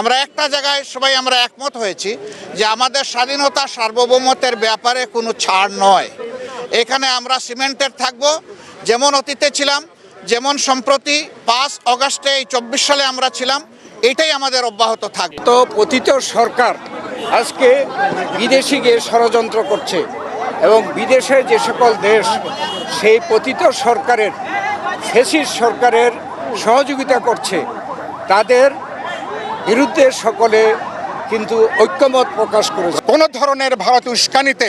আমরা একটা জায়গায় সবাই আমরা একমত হয়েছি যে আমাদের স্বাধীনতা সার্বভৌমত্বের ব্যাপারে কোনো ছাড় নয়। এখানে আমরা সিমেন্টের থাকব, যেমন অতীতে ছিলাম, যেমন সম্প্রতি পাঁচ অগাস্টে এই চব্বিশ সালে আমরা ছিলাম, এটাই আমাদের অব্যাহত থাকবে। তো পতিত সরকার আজকে বিদেশি গিয়ে ষড়যন্ত্র করছে এবং বিদেশে যে সকল দেশ, সেই পতিত সরকারের, ফেসিস সরকারের সহযোগিতা করছে, তাদের বিরুদ্ধে সকলে কিন্তু ঐক্যমত প্রকাশ করেছে। কোনো ধরনের ভারত উস্কানিতে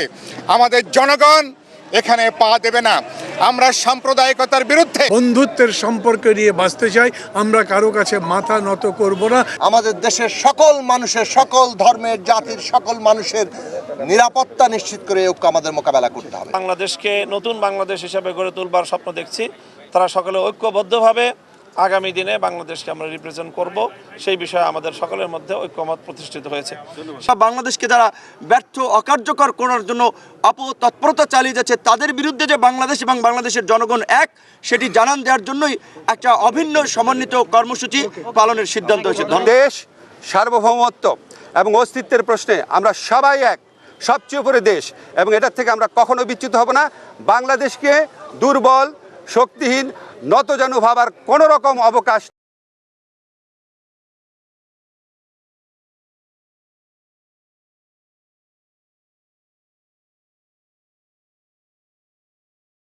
আমাদের জনগণ এখানে পা দেবে না। আমরা সাম্প্রদায়িকতার বিরুদ্ধে বন্ধুত্বের সম্পর্ক নিয়ে বাঁচতে চাই আমরা কারও কাছে মাথা নত করব না। আমাদের দেশের সকল মানুষের সকল ধর্মের জাতির সকল মানুষের নিরাপত্তা নিশ্চিত করে ঐক্য আমাদের মোকাবেলা করতে হবে। বাংলাদেশকে নতুন বাংলাদেশ হিসাবে গড়ে তুলবার স্বপ্ন দেখছি। তারা সকলে ঐক্যবদ্ধভাবে আগামী দিনে বাংলাদেশকে আমরা রিপ্রেজেন্ট করব। সেই বিষয়ে আমাদের সকলের মধ্যে ঐক্যমত প্রতিষ্ঠিত হয়েছে। সব বাংলাদেশকে যারা ব্যর্থ অকার্যকর করার জন্য অপতৎপরতা চালিয়ে যাচ্ছে তাদের বিরুদ্ধে যে বাংলাদেশ এবং বাংলাদেশের জনগণ এক সেটি জানান দেওয়ার জন্যই একটা অভিন্ন সমন্বিত কর্মসূচি পালনের সিদ্ধান্ত হয়েছে। দেশ সার্বভৌমত্ব এবং অস্তিত্বের প্রশ্নে আমরা সবাই এক সবচেয়ে উপরে দেশ এবং এটার থেকে আমরা কখনো বিচ্যুত হব না। বাংলাদেশকে দুর্বল শক্তিহীন নতজানু ভাবার কোনো রকম অবকাশ